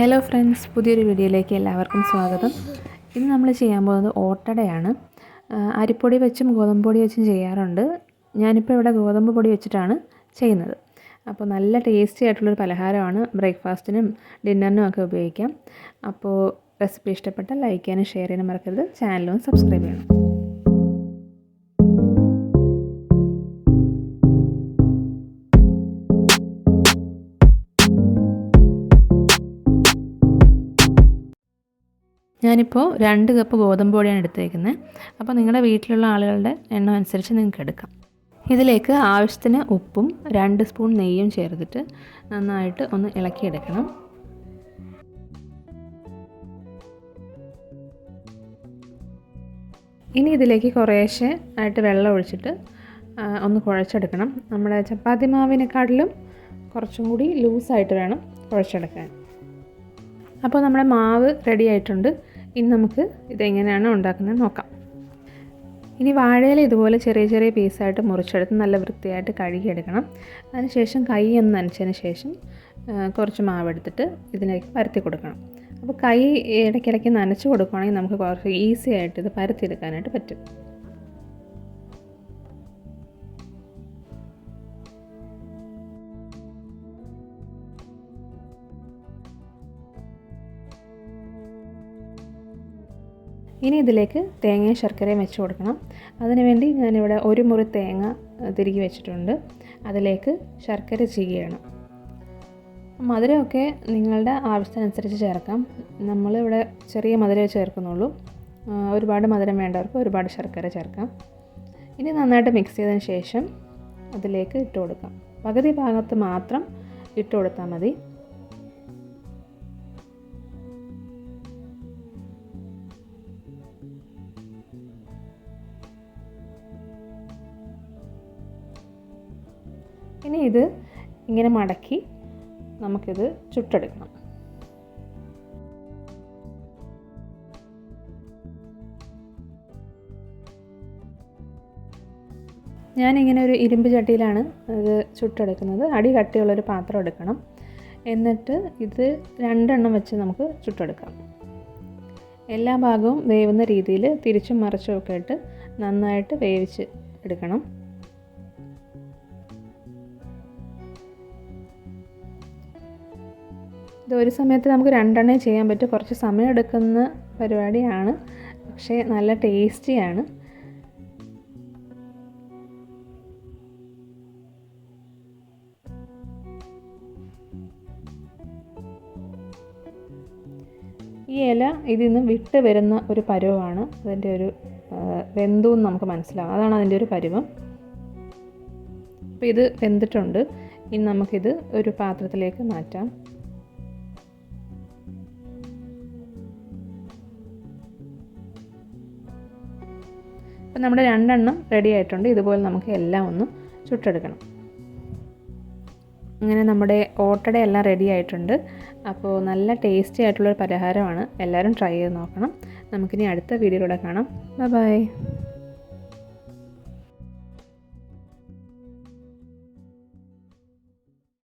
Hello friends പുതിയൊരു വീഡിയോയിലേക്ക് എല്ലാവർക്കും സ്വാഗതം. ഇന്ന് നമ്മൾ ചെയ്യാൻ പോകുന്നത് ഓട്ടടയാണ്. അരിപ്പൊടി വെച്ചും ഗോതമ്പ് പൊടി വെച്ചും ചെയ്യാറുണ്ട്. ഞാനിപ്പോൾ ഇവിടെ ഗോതമ്പ് പൊടി വെച്ചിട്ടാണ് ചെയ്യുന്നത്. അപ്പോൾ നല്ല ടേസ്റ്റി ആയിട്ടുള്ളൊരു പലഹാരമാണ്. ബ്രേക്ക്ഫാസ്റ്റിനും ഡിന്നറിനും ഒക്കെ ഉപയോഗിക്കാം. അപ്പോൾ റെസിപ്പി ഇഷ്ടപ്പെട്ടാൽ ലൈക്ക് ചെയ്യാനും ഷെയർ ചെയ്യാനും മറക്കരുത്. ചാനലും സബ്സ്ക്രൈബ് ചെയ്യണം. ഞാനിപ്പോൾ രണ്ട് കപ്പ് ഗോതമ്പ് പൊടിയാണ് എടുത്തേക്കുന്നത് അപ്പോൾ നിങ്ങളുടെ വീട്ടിലുള്ള ആളുകളുടെ എണ്ണം അനുസരിച്ച് നിങ്ങൾക്ക് എടുക്കാം. ഇതിലേക്ക് ആവശ്യത്തിന് ഉപ്പും രണ്ട് സ്പൂൺ നെയ്യും ചേർത്തിട്ട് നന്നായിട്ട് ഒന്ന് ഇളക്കിയെടുക്കണം. ഇനി ഇതിലേക്ക് കുറേശ്ശെ ആയിട്ട് വെള്ളം ഒഴിച്ചിട്ട് ഒന്ന് കുഴച്ചെടുക്കണം. നമ്മുടെ ചപ്പാത്തി മാവിനെക്കാട്ടിലും കുറച്ചും കൂടി ലൂസായിട്ട് വേണം കുഴച്ചെടുക്കാൻ. അപ്പോൾ നമ്മുടെ മാവ് റെഡി ആയിട്ടുണ്ട്. ഇനി നമുക്ക് ഇതെങ്ങനെയാണ് ഉണ്ടാക്കുന്നത് നോക്കാം. ഇനി വാഴയില ഇതുപോലെ ചെറിയ ചെറിയ പീസായിട്ട് മുറിച്ചെടുത്ത് നല്ല വൃത്തിയായിട്ട് കഴുകിയെടുക്കണം. അതിനുശേഷം കൈ ഒന്ന് നനച്ചതിന് ശേഷം കുറച്ച് മാവ് എടുത്തിട്ട് ഇതിലേക്ക് പരത്തി കൊടുക്കണം. അപ്പോൾ കൈ ഇടയ്ക്കിടയ്ക്ക് നനച്ച് കൊടുക്കുകയാണെങ്കിൽ നമുക്ക് കുറച്ച് ഈസി ആയിട്ട് ഇത് പരത്തിയെടുക്കാനായിട്ട് പറ്റും. ഇനി ഇതിലേക്ക് തേങ്ങയും ശർക്കരയും വെച്ച് കൊടുക്കണം. അതിനുവേണ്ടി ഞാനിവിടെ ഒരു മുറി തേങ്ങ തിരികെ വെച്ചിട്ടുണ്ട്. അതിലേക്ക് ശർക്കര ചെയ്യണം മധുരമൊക്കെ നിങ്ങളുടെ ആവശ്യത്തിനനുസരിച്ച് ചേർക്കാം. നമ്മളിവിടെ ചെറിയ മധുരമേ ചേർക്കുന്നുള്ളൂ. ഒരുപാട് മധുരം വേണ്ടവർക്ക് ഒരുപാട് ശർക്കര ചേർക്കാം. ഇനി നന്നായിട്ട് മിക്സ് ചെയ്തതിന് ശേഷം അതിലേക്ക് ഇട്ട് കൊടുക്കാം. പകുതി ഭാഗത്ത് മാത്രം ഇട്ട് കൊടുത്താൽ മതി. ഇനി ഇത് ഇങ്ങനെ മടക്കി നമുക്കിത് ചുട്ടെടുക്കണം. ഞാനിങ്ങനെ ഒരു ഇരുമ്പ് ചട്ടിയിലാണ് ഇത് ചുട്ടെടുക്കുന്നത്. അടി കട്ടിയുള്ളൊരു പാത്രം എടുക്കണം. എന്നിട്ട് ഇത് രണ്ടെണ്ണം വെച്ച് നമുക്ക് ചുട്ടെടുക്കാം. എല്ലാ ഭാഗവും വേവുന്ന രീതിയിൽ തിരിച്ചും മറിച്ചും ഒക്കെ ഇട്ട് നന്നായിട്ട് വേവിച്ച് എടുക്കണം. ഇത് ഒരു സമയത്ത് നമുക്ക് രണ്ടെണ്ണേ ചെയ്യാൻ പറ്റും. കുറച്ച് സമയം എടുക്കുന്ന പരിപാടിയാണ്. പക്ഷേ നല്ല ടേസ്റ്റിയാണ്. ഈ ഇല ഇതിൽ നിന്ന് വിട്ട് വരുന്ന ഒരു പരുവമാണ്. അതിന്റെ ഒരു വെന്തു എന്ന് നമുക്ക് മനസ്സിലാവും. അതാണ് അതിന്റെ ഒരു പരുവം. അപ്പോൾ ഇത് വെന്തിട്ടുണ്ട്. ഇനി നമുക്കിത് ഒരു പാത്രത്തിലേക്ക് മാറ്റാം. അപ്പം നമ്മുടെ രണ്ടെണ്ണം റെഡി ആയിട്ടുണ്ട്. ഇതുപോലെ നമുക്ക് എല്ലാം ഒന്ന് ചുട്ടെടുക്കണം. അങ്ങനെ നമ്മുടെ ഓട്ടടയെല്ലാം റെഡി ആയിട്ടുണ്ട്. അപ്പോൾ നല്ല ടേസ്റ്റി ആയിട്ടുള്ളൊരു പലഹാരമാണ് എല്ലാവരും ട്രൈ ചെയ്ത് നോക്കണം. നമുക്കിനി അടുത്ത വീഡിയോയിലൂടെ കാണാം. ബൈ